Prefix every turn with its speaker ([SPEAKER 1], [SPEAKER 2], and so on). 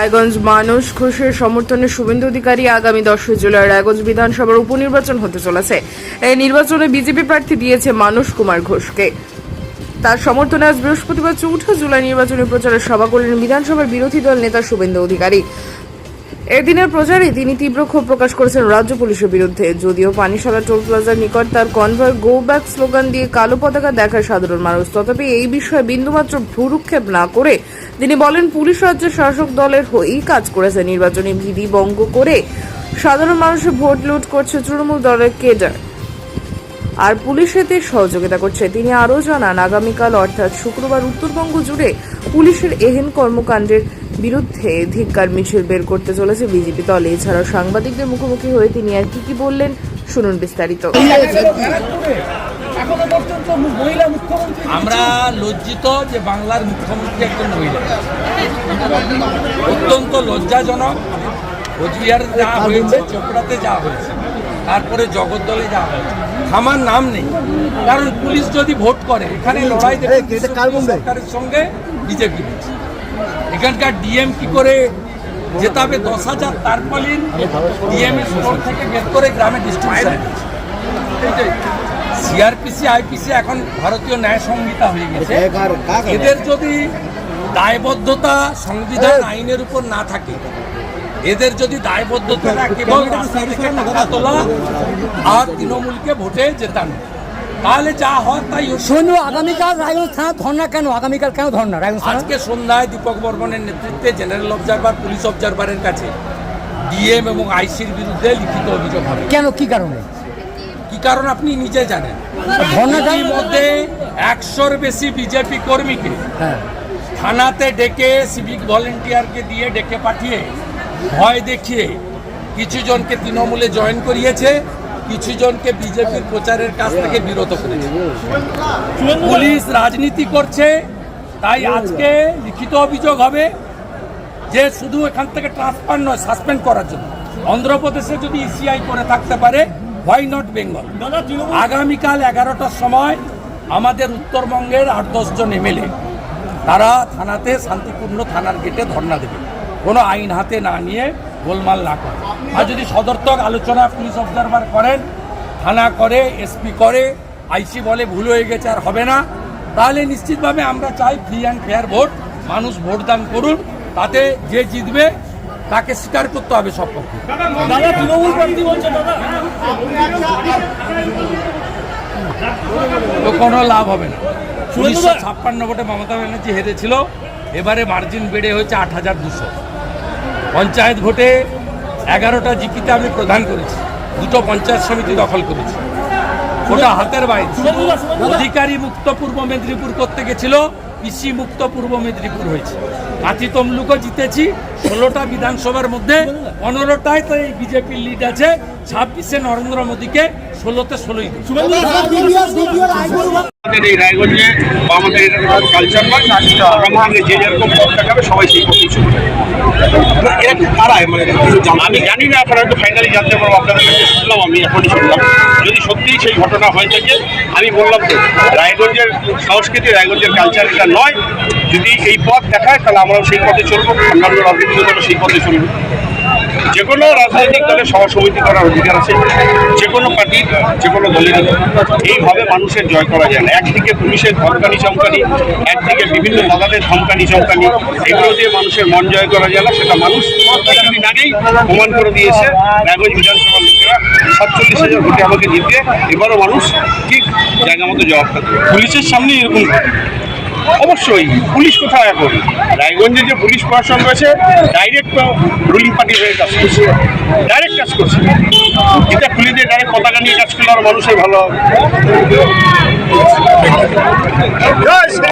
[SPEAKER 1] রায়গঞ্জ মানস ঘোষের সমর্থনে শুভেন্দু অধিকারী আগামী দশই জুলাই রায়গঞ্জ বিধানসভার উপনির্বাচন হতে চলেছে। এই নির্বাচনে বিজেপি প্রার্থী দিয়েছে মানস কুমার ঘোষকে। তার সমর্থনে আজ বৃহস্পতিবার চৌঠা জুলাই নির্বাচনী প্রচারের সভা করলেন বিধানসভার বিরোধী দল নেতা শুভেন্দু অধিকারী। এদিনের প্রচারে তিনি তীব্র ক্ষোভ প্রকাশ করেছেন রাজ্য পুলিশের বিরুদ্ধে। যদিও পানিশালা টোল প্লাজার নিকট তার কনভয় গো ব্যাক স্লোগান দিয়ে কালো পতাকা দেখায় সাধারণ মানুষ, তথাপি এই বিষয়ে বিন্দুমাত্র ভ্রুক্ষেপ না করে তিনি বলেন, পুলিশ রাজ্যের শাসক দলের হয়েই কাজ করেছে। নির্বাচনী বিধি ভঙ্গ করে সাধারণ মানুষের ভোট লুট করছে তৃণমূল দলের কেডার। আর পুলিশ এতে সহযোগিতা করছে। তিনি আরও জানান, আগামীকাল অর্থাৎ শুক্রবার উত্তরবঙ্গ জুড়ে পুলিশের এহেন কর্মকাণ্ডের বিরুদ্ধে ধিক্কার মিছিল বের করতে চলেছে বিজেপি দল। এছাড়াও সাংবাদিকদের মুখোমুখি হয়ে তিনি আর কি কি বললেন শুনুন বিস্তারিত।
[SPEAKER 2] এখনও পর্যন্ত মহিলা মুখ্যমন্ত্রী
[SPEAKER 3] আমরা লজ্জিত যে বাংলার মুখ্যমন্ত্রী একজন মহিলা। অত্যন্ত লজ্জাজনক। কোচবিহারে যা হয়েছে চোপড়াতে যা হয়েছে তারপরে জগদ্দলে যা হয়েছে থামার নাম নেই। কারণ পুলিশ যদি ভোট করে এখানে লড়াই দেবে সরকারের সঙ্গে বিজেপি এখানকার ডিএম কি করে জেতাবে দশ হাজার তারপলিন ডিএম এর স্টোর থেকে বের করে গ্রামে ডিস্ট্রিবিউশন সিআরপিসি আইপিসি এখন ভারতীয় ন্যায় সংহিতা হয়ে গেছে। এদের যদি দায়বদ্ধতা সংবিধান আইনের উপর না থাকে এদের যদি দায়বদ্ধতা কেবল রাস্তা থেকে টাকা তোলা আর তৃণমূলকে ভোটে জেতানো। তাহলে যা হয় তাই হচ্ছে।
[SPEAKER 2] আগামীকাল রায়গঞ্জ থানা ধর্না কেন? আগামীকাল কেন ধর্না রায়গঞ্জ
[SPEAKER 3] আজকে সন্ধ্যায় দীপক বর্মনের নেতৃত্বে জেনারেল অবজারভার পুলিশ অবজারভারের কাছে ডিএম এবং আইসির বিরুদ্ধে লিখিত অভিযোগ হবে।
[SPEAKER 2] কেন? কি কারণে?
[SPEAKER 3] কি কারণ আপনি নিজে জানেন?
[SPEAKER 2] ধর্না
[SPEAKER 3] এরই মধ্যে একশোর বেশি বিজেপি কর্মীকে
[SPEAKER 2] হ্যাঁ।
[SPEAKER 3] থানাতে ডেকে সিভিক ভলেন্টিয়ারকে দিয়ে ডেকে পাঠিয়ে ভয় দেখিয়ে কিছু জনকে তৃণমূলে জয়েন করিয়েছে। কিছু জনকে বিজেপির প্রচারের কাছ থেকে বিরত করেছে। পুলিশ রাজনীতি করছে তাই আজকে লিখিত অভিযোগ হবে যে শুধু এখান থেকে ট্রান্সফার নয় সাসপেন্ড করার জন্য। অন্ধ্রপ্রদেশে যদি ইসিআই করে থাকতে পারে হোয়াই নট বেঙ্গল আগামীকাল এগারোটার সময় আমাদের উত্তরবঙ্গের আট দশজন এমএলএ তারা থানাতে শান্তিপূর্ণ থানার গেটে ধর্ণা দেবে। কোনো আইন হাতে না নিয়ে গোলমাল না করে। আর যদি সদর্থক আলোচনা পুলিশ অবজারভার করেন থানা করে এসপি করে আইসি বলে ভুল হয়ে গেছে আর হবে না তাহলে নিশ্চিতভাবে আমরা চাই ফ্রি অ্যান্ড ফেয়ার ভোট মানুষ ভোট দান করুন তাতে যে জিতবে তাকে স্বীকার করতে হবে সব পক্ষে। তো কোনো লাভ হবে না। উনিশশো ছাপ্পান্ন ভোটে মমতা ব্যানার্জি হেরেছিল এবারে মার্জিন বেড়ে হয়েছে আট হাজার দুশো। পঞ্চায়েত ভোটে এগারোটা জিপিতে আমি প্রধান করেছি। দুটো পঞ্চায়েত সমিতি দখল করেছি। ওটা হাতের বাইরে অধিকারী মুক্ত পূর্ব মেদিনীপুর করতে গেছিল, পিসি মুক্ত পূর্ব মেদিনীপুর হয়েছে। কাঁচি তমলুকও জিতেছি, ষোলোটা বিধানসভার মধ্যে পনেরোটায় তো এই বিজেপির লিড আছে, ছাব্বিশে নরেন্দ্র মোদীকে, ষোলোতে ষোলোই
[SPEAKER 4] কালচার নয় যেরকম সবাই মানে আমি জানি না, আপনারা হয়তো ফাইনালি জানতে পারব, আপনাদের কাছে শুনলাম, আমি এখনই শুনলাম। সত্যিই সেই ঘটনা হয়ে থাকে। আমি বললাম তো রায়গঞ্জের সংস্কৃতি, রায়গঞ্জের কালচার এটা নয়। যদি এই পথ দেখায়, তাহলে আমরাও সেই পথে চলবো অন্যান্য রাজনৈতিক দলও সেই পথে চলবো। যে কোনো রাজনৈতিক দলের সভা সমিতি করার অধিকার আছে, যে কোনো পার্টির, যে কোনো দলেরই এইভাবে মানুষের জয় করা যায় না। একদিকে পুলিশের ধমকানি চমকানি, একদিকে বিভিন্ন দাদাদের ধমকানি চমকানি, এগুলো দিয়ে মানুষের মন জয় করা যায় না। সেটা মানুষ কিছুদিন আগেই প্রমাণ করে দিয়েছে। রায়গঞ্জ বিধানসভার লোকেরা সাতচল্লিশ হাজার ভোটে আমাকে জিতে এবারও মানুষ ঠিক জায়গা মতো জবাবটা দেবে পুলিশের সামনে এরকম অবশ্যই, পুলিশ কোথায় এখন? রায়গঞ্জে যে পুলিশ প্রশাসন রয়েছে ডাইরেক্ট রুলিং পার্টির হয়ে কাজ করছে। ডাইরেক্ট কাজ করছে। এটা খুলে দিয়ে ডাইরেক্ট পতাকা নিয়ে কাজ করলে আর মানুষের ভালো হবে।